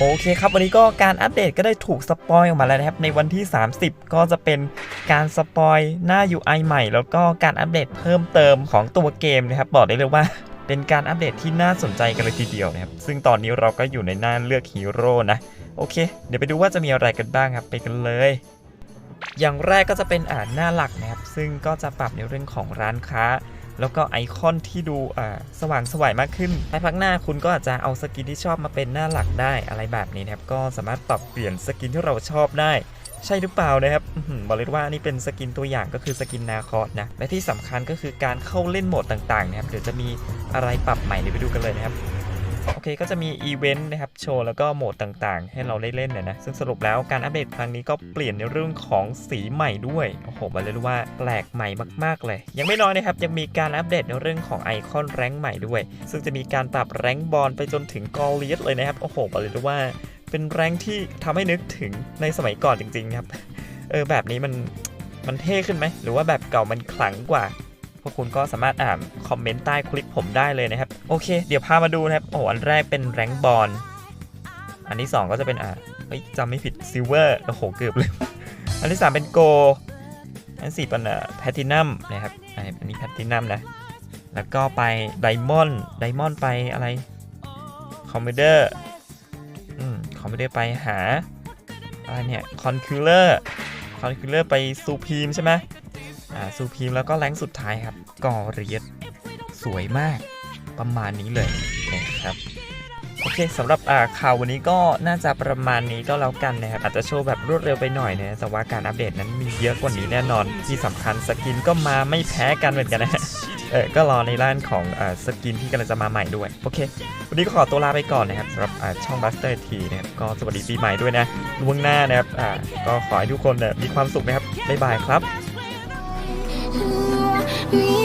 โอเคครับวันนี้ก็การอัปเดตก็ได้ถูกสปอยออกมาแล้วนะครับ ในวันที่ 30 ก็จะเป็นการสปอยหน้า UI ใหม่ แล้วก็การอัปเดตเพิ่มเติมของตัวเกมนะครับ บอกได้เลยว่าเป็นการอัปเดตที่น่าสนใจกันเลยทีเดียวนะครับ ซึ่งตอนนี้เราก็อยู่ในหน้าเลือกฮีโร่นะ โอเค เดี๋ยวไปดูว่าจะมีอะไรกันบ้างครับ ไปกันเลย อย่างแรกก็จะเป็นอ่านหน้าหลักนะครับ ซึ่งก็จะปรับในเรื่องของร้านค้า แล้วก็ไอคอนที่ดูสว่างสวยมากขึ้นในพักหน้าคุณก็อาจจะเอาสกินที่ชอบมาเป็นหน้าหลักได้อะไรแบบนี้นะครับก็สามารถปรับเปลี่ยนสกินที่เราชอบได้ใช่หรือเปล่านะครับบอกเลยว่านี่เป็นสกินตัวอย่างก็คือสกินนาคอสนะ และที่สำคัญก็คือการเข้าเล่นโหมดต่างๆนะครับ เดี๋ยวจะมีอะไรปรับใหม่เดี๋ยวไปดูกันเลยนะครับ โอเคก็จะมีอีเวนต์นะครับโชว์แล้วก็โหมดต่างๆ ให้เราได้เล่นเนี่ยนะ ซึ่งสรุปแล้วการอัปเดตครั้งนี้ก็เปลี่ยนในเรื่องของสีใหม่ด้วย โอ้โหบอกเลยว่าแปลกใหม่มาก ๆ เลย ยังไม่น้อยนะครับ ยังมีการอัปเดตในเรื่องของไอคอนแรงค์ใหม่ด้วย ซึ่งจะมีการปรับแรงค์บอลไปจนถึงกอลีสเลยนะครับ โอ้โหบอกเลยว่า เป็นแรงค์ที่ทำให้นึกถึงในสมัยก่อนจริงๆครับ เออแบบนี้มันมันเท่ขึ้นไหม หรือว่าแบบเก่ามันขลังกว่า วกคุณก็สามารถอ่านคอมเมนต์ใต้คลิปผมได้เลยนะครับ โอเค เดี๋ยวพามาดูนะครับ โอ้อันแรกเป็นแรงบอลอันที่ 2 ก็จะเป็นอ่าเฮ้ยจำไม่ผิดซิลเวอร์โอ้โหเกือบเลยอันที่ 3 เป็นโกอันสี่เป็นอ่าแพทินัมนะครับอันนี้แพทินัมนะ แล้วก็ไปไดมอนด์ไดมอนด์ไปอะไรคอมเมเดอร์อืมคอมเมเดอร์ไปหาอะไรเนี่ยคอนคิลเลอร์คอนคิลเลอร์ไปซูพีมใช่ไหม อ่าซูพีมแล้วก็แรงสุดท้ายครับกอเรียสสวยมากประมาณนี้เลยนะครับโอเคสำหรับข่าววันนี้ก็น่าจะประมาณนี้ก็แล้วกันนะครับอาจจะโชว์แบบรวดเร็วไปหน่อยนะแต่ว่าการอัปเดตนั้นมีเยอะกว่านี้แน่นอนที่สำคัญสกินก็มาไม่แพ้กันเหมือนกันนะเออก็รอในด้านของอสกินที่กำลังจะมาใหม่ด้วย โอเค วันนี้ก็ขอตัวลาไปก่อนนะครับสำหรับอ่าช่อง Buster T นะครับก็สวัสดีปีใหม่ด้วยนะล่วงหน้านะครับก็ขอให้ทุกคนมีความสุขนะครับบ๊ายบายครับ มี